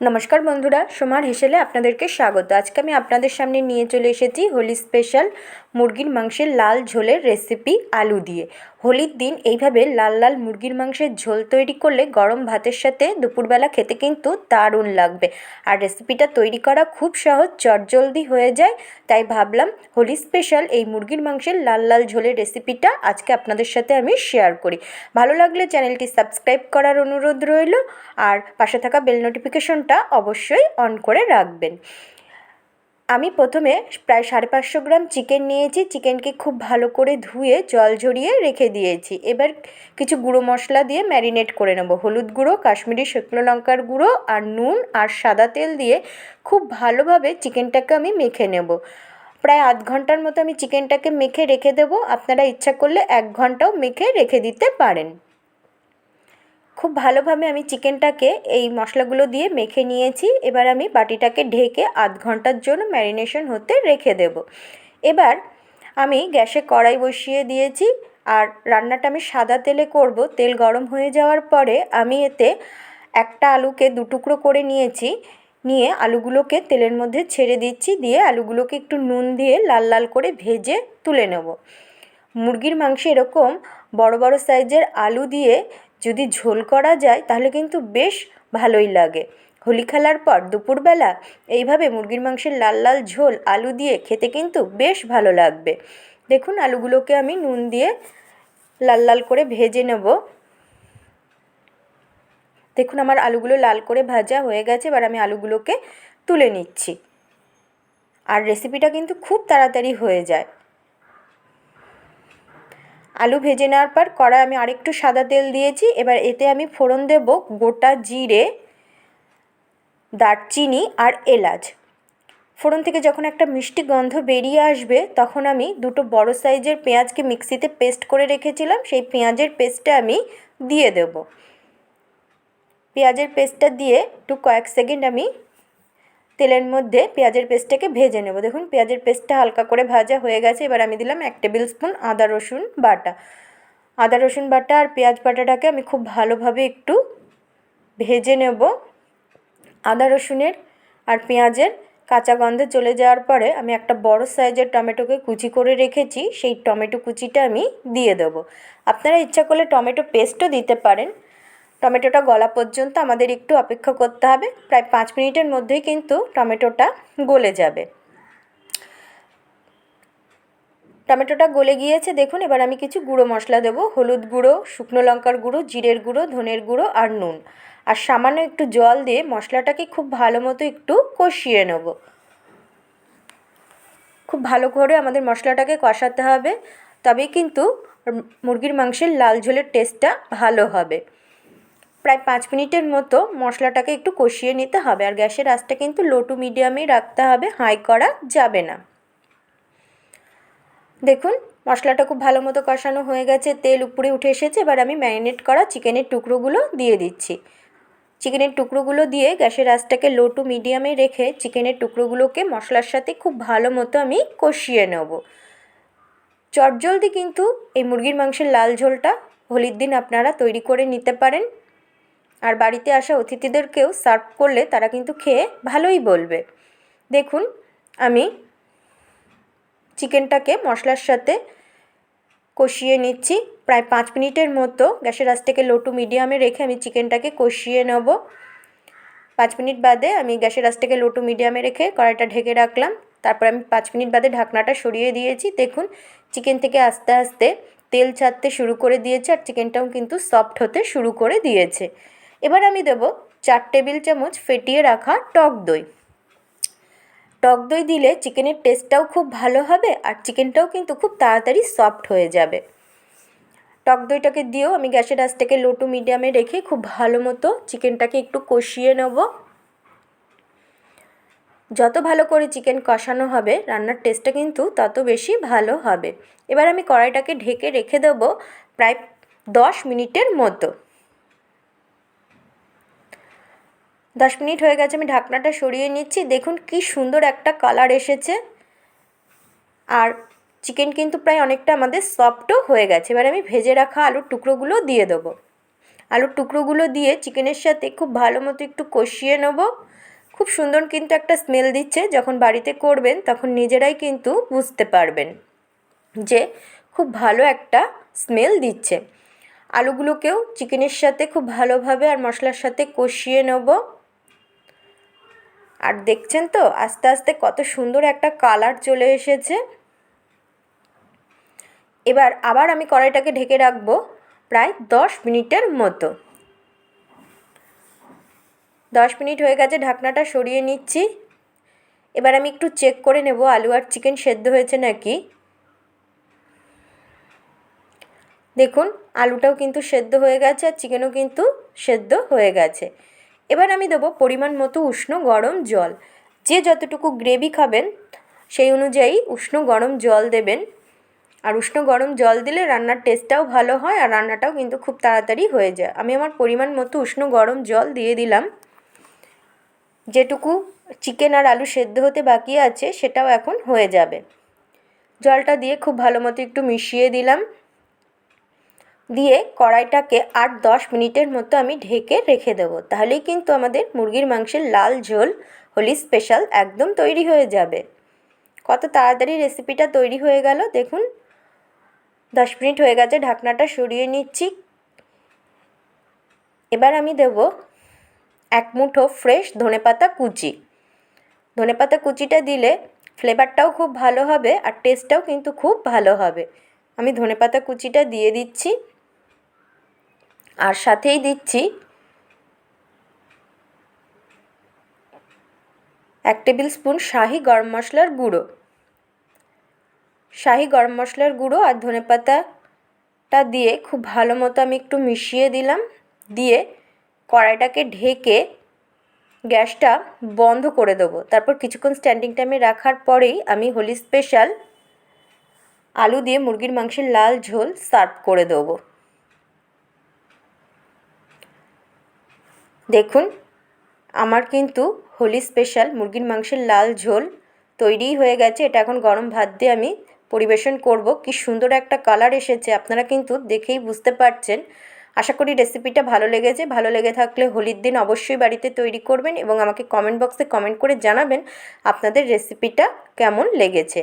নমস্কার বন্ধুরা, সোমার হেসেলে আপনাদেরকে স্বাগত। আজকে আমি আপনাদের সামনে নিয়ে চলে এসেছি হোলি স্পেশাল মুরগির মাংসের লাল ঝোলের রেসিপি আলু দিয়ে। হোলির দিন এইভাবে লাল লাল মুরগির মাংসের ঝোল তৈরি করলে গরম ভাতের সাথে দুপুরবেলা খেতে কিন্তু দারুণ লাগবে। আর রেসিপিটা তৈরি করা খুব সহজ, চটজলদি হয়ে যায়। তাই ভাবলাম হোলি স্পেশাল এই মুরগির মাংসের লাল লাল ঝোলের রেসিপিটা আজকে আপনাদের সাথে আমি শেয়ার করি। ভালো লাগলে চ্যানেলটি সাবস্ক্রাইব করার অনুরোধ রইল। আর পাশে থাকা বেল নোটিফিকেশনটা অবশ্যই অন করে রাখবেন। আমি প্রথমে প্রায় সাড়ে পাঁচশো গ্রাম চিকেন নিয়েছি। চিকেনকে খুব ভালো করে ধুয়ে, জল ঝরিয়ে রেখে দিয়েছি। এবার কিছু গুঁড়ো মশলা দিয়ে ম্যারিনেট করে নেব। হলুদ গুঁড়ো, কাশ্মীরি শুকনো লঙ্কার গুঁড়ো আর নুন আর সাদা তেল দিয়ে খুব ভালোভাবে চিকেনটাকে আমি মেখে নেব। প্রায় আধ ঘণ্টার মতো আমি চিকেনটাকে মেখে রেখে দেবো। আপনারা ইচ্ছা করলে এক ঘন্টাও মেখে রেখে দিতে পারেন। খুব ভালোভাবে আমি চিকেনটাকে এই মশলাগুলো দিয়ে মেখে নিয়েছি। এবার আমি বাটিটাকে ঢেকে আধ ঘণ্টার জন্য ম্যারিনেশন হতে রেখে দেব। এবার আমি গ্যাসে কড়াই বসিয়ে দিয়েছি আর রান্নাটা আমি সাদা তেলে করব। তেল গরম হয়ে যাওয়ার পরে আমি এতে একটা আলুকে দু টুকরো করে নিয়েছি। নিয়ে আলুগুলোকে তেলের মধ্যে ছেড়ে দিচ্ছি। দিয়ে আলুগুলোকে একটু নুন দিয়ে লাল লাল করে ভেজে তুলে নেব। মুরগির মাংসে এরকম বড় বড় সাইজের আলু দিয়ে যদি ঝোল করা যায়, তাহলে কিন্তু বেশ ভালোই লাগে। হোলি খেলার পর দুপুরবেলা এইভাবে মুরগির মাংসের লাল লাল ঝোল, আলু দিয়ে খেতে কিন্তু বেশ ভালো লাগবে। দেখুন, আলুগুলোকে আমি নুন দিয়ে লাল লাল করে ভেজে নেব। দেখুন, আমার আলুগুলো লাল করে ভাজা হয়ে গেছে, এবার আমি আলুগুলোকে তুলে নিচ্ছি। আর রেসিপিটা কিন্তু খুব তাড়াতাড়ি হয়ে যায়। আলু ভেজে নেওয়ার পর কড়াই আমি আরেকটু সাদা তেল দিয়েছি। এবার এতে আমি ফোড়ন দেব গোটা জিরে, দারচিনি আর এলাচ। ফোড়ন থেকে যখন একটা মিষ্টি গন্ধ বেরিয়ে আসবে, তখন আমি দুটো বড় সাইজের পেঁয়াজকে মিক্সিতে পেস্ট করে রেখেছিলাম। সেই পেঁয়াজের পেস্টটা আমি দিয়ে দেব। পেঁয়াজের পেস্টটা দিয়ে একটু কয়েক সেকেন্ড আমি তেলের মধ্যে পেঁয়াজের পেস্টটাকে ভেজে নেব। দেখুন, পেঁয়াজের পেস্টটা হালকা করে ভাজা হয়ে গেছে। এবার আমি দিলাম এক টেবিল স্পুন আদা রসুন বাটা। আদা রসুন বাটা আর পেঁয়াজ বাটাটাকে আমি খুব ভালোভাবে একটু ভেজে নেব। আদা রসুনের আর পেঁয়াজের কাঁচা গন্ধে চলে যাওয়ার পরে আমি একটা বড় সাইজের টমেটোকে কুচি করে রেখেছি। সেই টমেটো কুচিটা আমি দিয়ে দেবো। আপনারা ইচ্ছা করলে টমেটো পেস্টও দিতে পারেন। টমেটোটা গলা পর্যন্ত আমাদের একটু অপেক্ষা করতে হবে। প্রায় পাঁচ মিনিটের মধ্যেই কিন্তু টমেটোটা গলে যাবে। টমেটোটা গলে গিয়েছে, দেখুন, এবার আমি কিছু গুঁড়ো মশলা দেবো। হলুদ গুঁড়ো, শুকনো লঙ্কার গুঁড়ো, জিরের গুঁড়ো, ধনের গুঁড়ো আর নুন। আর সামান্য একটু জল দিয়ে মশলাটাকে খুব ভালো মতো একটু কষিয়ে নেব। খুব ভালো করে আমাদের মশলাটাকে কষাতে হবে, তবেই কিন্তু মুরগির মাংসের লাল ঝোলের টেস্টটা ভালো হবে। প্রায় পাঁচ মিনিটের মতো মশলাটাকে একটু কষিয়ে নিতে হবে। আর গ্যাসের আঁচটা কিন্তু লো টু মিডিয়ামেই রাখতে হবে হাই করা যাবে না। দেখুন, মশলাটা খুব ভালো মতো কষানো হয়ে গেছে, তেল উপরে উঠে এসেছে। এবার আমি ম্যারিনেট করা চিকেনের টুকরোগুলো দিয়ে দিচ্ছি। চিকেনের টুকরোগুলো দিয়ে গ্যাসের আঁচটাকে লো টু মিডিয়ামে রেখে চিকেনের টুকরোগুলোকে মশলার সাথে খুব ভালো মতো আমি কষিয়ে নেব। চটজলদি কিন্তু এই মুরগির মাংসের লাল ঝোলটা হোলির দিন আপনারা তৈরি করে নিতে পারেন। আর বাড়িতে আসা অতিথিদেরকেও সার্ভ করলে তারা কিন্তু খেয়ে ভালোই বলবে। দেখুন, আমি চিকেনটাকে মশলার সাথে কষিয়ে নিচ্ছি। প্রায় পাঁচ মিনিটের মতো গ্যাসের আঁচটাকে লো টু মিডিয়ামে রেখে আমি চিকেনটাকে কষিয়ে নেব। পাঁচ মিনিট বাদে আমি গ্যাসের আঁচটাকে লো টু মিডিয়ামে রেখে কড়াইটা ঢেকে রাখলাম। তারপর আমি পাঁচ মিনিট বাদে ঢাকনাটা সরিয়ে দিয়েছি। দেখুন, চিকেন থেকে আস্তে আস্তে তেল ছাড়তে শুরু করে দিয়েছে আর চিকেনটাও কিন্তু সফট হতে শুরু করে দিয়েছে। এবার আমি দেব চার টেবিল চামচ ফেটিয়ে রাখা টক দই। টক দই দিলে চিকেনের টেস্টটাও খুব ভালো হবে আর চিকেনটাও কিন্তু খুব তাড়াতাড়ি সফট হয়ে যাবে। টক দইটাকে দিয়েও আমি গ্যাসের আঁচটাকে লো টু মিডিয়ামে রেখে খুব ভালো মতো চিকেনটাকে একটু কষিয়ে নেব। যত ভালো করে চিকেন কষানো হবে, রান্নার টেস্টটা কিন্তু তত বেশি ভালো হবে। এবার আমি কড়াইটাকে ঢেকে রেখে দেবো প্রায় দশ মিনিটের মতো। দশ মিনিট হয়ে গেছে, আমি ঢাকনাটা সরিয়ে নিচ্ছি। দেখুন কি সুন্দর একটা কালার এসেছে। আর চিকেন কিন্তু প্রায় অনেকটা আমাদের সফটও হয়ে গেছে। এবার আমি ভেজে রাখা আলুর টুকরোগুলো দিয়ে দেবো। আলুর টুকরোগুলো দিয়ে চিকেনের সাথে খুব ভালো মতো একটু কষিয়ে নেব। খুব সুন্দর কিন্তু একটা স্মেল দিচ্ছে। যখন বাড়িতে করবেন, তখন নিজেরাই কিন্তু বুঝতে পারবেন যে খুব ভালো একটা স্মেল দিচ্ছে। আলুগুলোকেও চিকেনের সাথে খুব ভালোভাবে আর মশলার সাথে কষিয়ে নেব। আর দেখছেন তো, আস্তে আস্তে কত সুন্দর একটা কালার চলে এসেছে। এবার আবার আমি কড়াইটাকে ঢেকে রাখব প্রায় দশ মিনিটের মতো। দশ মিনিট হয়ে গেছে, ঢাকনাটা সরিয়ে নিচ্ছি। এবার আমি একটু চেক করে নেব, আলু আর চিকেন সেদ্ধ হয়েছে নাকি। দেখুন, আলুটাও কিন্তু সেদ্ধ হয়ে গেছে আর চিকেনও কিন্তু সেদ্ধ হয়ে গেছে। এবার আমি দেবো পরিমাণ মতো উষ্ণ গরম জল। যে যতটুকু গ্রেভি খাবেন, সেই অনুযায়ী উষ্ণ গরম জল দেবেন। আর উষ্ণ গরম জল দিলে রান্নার টেস্টটাও ভালো হয় আর রান্নাটাও কিন্তু খুব তাড়াতাড়ি হয়ে যায়। আমি আমার পরিমাণ মতো উষ্ণ গরম জল দিয়ে দিলাম। যেটুকু চিকেন আর আলু সেদ্ধ হতে বাকি আছে, সেটাও এখন হয়ে যাবে। জলটা দিয়ে খুব ভালো মতো একটু মিশিয়ে দিলাম। দিয়ে কড়াইটাকে আট দশ মিনিটের মতো আমি ঢেকে রেখে দেবো। তাহলেই কিন্তু আমাদের মুরগির মাংসের লাল ঝোল, হোলি স্পেশাল, একদম তৈরি হয়ে যাবে। কত তাড়াতাড়ি রেসিপিটা তৈরি হয়ে গেল, দেখুন। দশ মিনিট হয়ে গেছে, ঢাকনাটা সরিয়ে নিচ্ছি। এবার আমি দেব এক মুঠো ফ্রেশ ধনেপাতা কুচি। ধনেপাতা কুচিটা দিলে ফ্লেভারটাও খুব ভালো হবে আর টেস্টটাও কিন্তু খুব ভালো হবে। আমি ধনেপাতা কুচিটা দিয়ে দিচ্ছি। আর সাথেই দিচ্ছি এক টেবিল স্পুন শাহি গরম মশলার গুঁড়ো। শাহি গরম মশলার গুঁড়ো আর ধনেপাতাটা দিয়ে খুব ভালো মতো আমি একটু মিশিয়ে দিলাম। দিয়ে কড়াইটাকে ঢেকে গ্যাসটা বন্ধ করে দেবো। তারপর কিছুক্ষণ স্ট্যান্ডিং টাইমে রাখার পরেই আমি হোলি স্পেশাল আলু দিয়ে মুরগির মাংসের লাল ঝোল সার্ভ করে দেবো। দেখুন, আমার কিন্তু হোলি স্পেশাল মুরগির মাংসের লাল ঝোল তৈরিই হয়ে গেছে। এটা এখন গরম ভাত দিয়ে আমি পরিবেশন করব। কি সুন্দর একটা কালার এসেছে, আপনারা কিন্তু দেখেই বুঝতে পারছেন। আশা করি রেসিপিটা ভালো লেগেছে। ভালো লেগে থাকলে হোলির দিন অবশ্যই বাড়িতে তৈরি করবেন এবং আমাকে কমেন্ট বক্সে কমেন্ট করে জানাবেন আপনাদের রেসিপিটা কেমন লেগেছে।